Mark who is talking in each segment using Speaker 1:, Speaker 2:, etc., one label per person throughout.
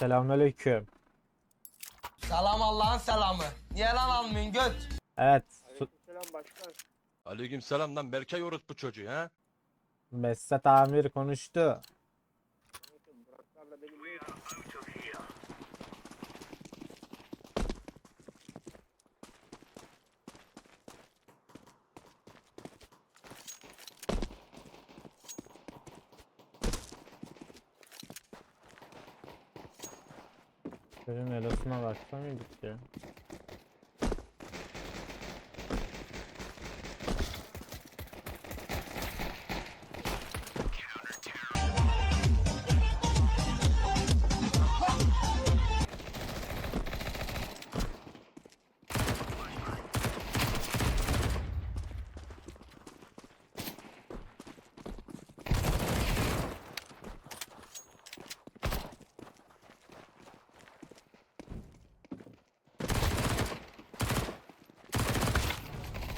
Speaker 1: Selamünaleyküm.
Speaker 2: Selam Allah'ın selamı. Niye lan almıyorsun göt?
Speaker 1: Evet. Su-
Speaker 3: Selam başkan.
Speaker 4: Aleykümselam lan Berkay orospu çocuğu ha.
Speaker 1: Mesut Amir konuştu.
Speaker 3: Benim
Speaker 1: elosuna baksa mıydık ya?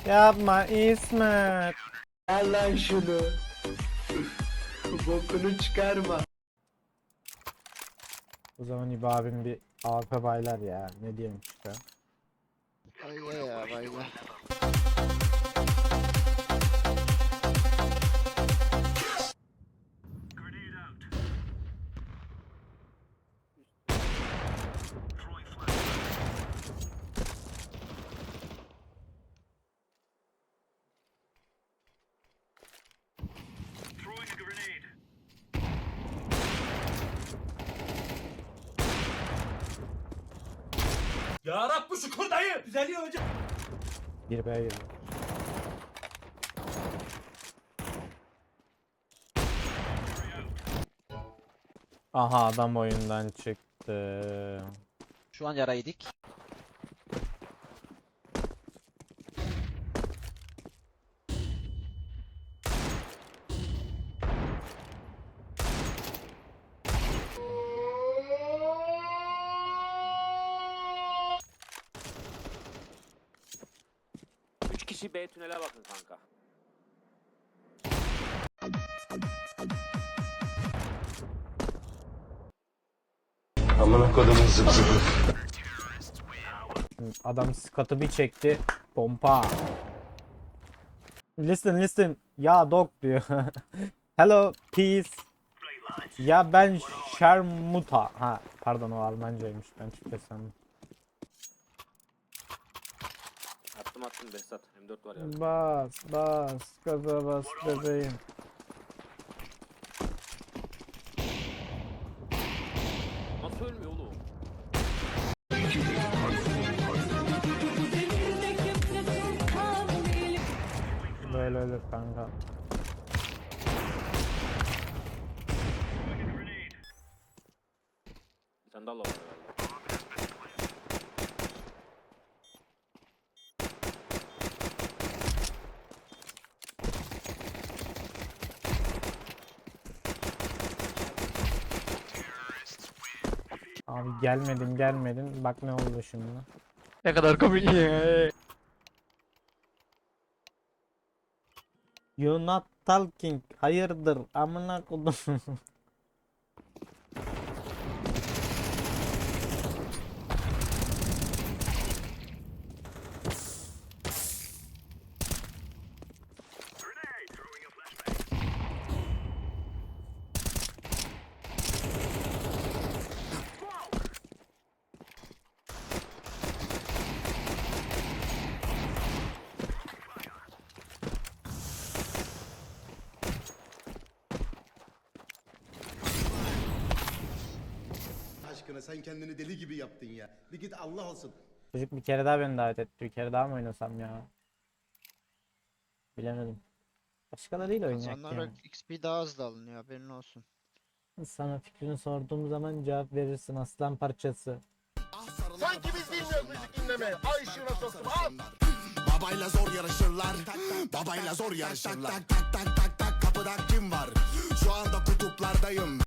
Speaker 1: Yapma İsmet.
Speaker 5: Al lan şunu. Bokunu çıkarma.
Speaker 1: O zaman İbo abim bir AWP baylar ya. Ne diyeyim işte.
Speaker 5: Ayla ya ayla.
Speaker 6: Ya Rabbi şükür dayı. Düzeliyor hocam.
Speaker 1: Bir B'ye girdi. Aha adam oyundan çıktı.
Speaker 7: Şu an yara yedik.
Speaker 6: Kişi B tünele bakın kanka.
Speaker 5: Amına kodumun zıp zıpı.
Speaker 1: Adam skatı bir çekti. Pompa. Listen listen. Ya dog diyor. Hello peace. Ya ben Şermuta. Ha pardon o Almancaymış. Ben Türkçe sandım.
Speaker 6: Attım attım Behzat. M4 var ya.
Speaker 1: Bas bas gaza bas bebeğim.
Speaker 6: Nasıl ölmüyor oğlum?
Speaker 1: Böyle ölür kanka.
Speaker 6: Bir tane daha var
Speaker 1: Abi gelmedin gelmedin. Bak ne oldu şimdi.
Speaker 7: Ne kadar komik ya.
Speaker 1: You not talking. Hayırdır amına kodum.
Speaker 8: aşkına sen kendini deli gibi yaptın ya. Bir git Allah olsun.
Speaker 1: Çocuk bir kere daha beni davet etti. Bir kere daha mı oynasam ya? Bilemedim. Başkalarıyla oynayak
Speaker 5: Kazanarak
Speaker 1: yani.
Speaker 5: XP daha hızlı alınıyor haberin olsun.
Speaker 1: Sana fikrini sorduğum zaman cevap verirsin aslan parçası.
Speaker 8: Sanki biz bilmiyoruz müzik dinleme. Ay şuna soktum al. Babayla zor yarışırlar. Babayla zor yarışırlar. Tak tak tak tak tak kapıda kim var? Şu anda kutuplardayım.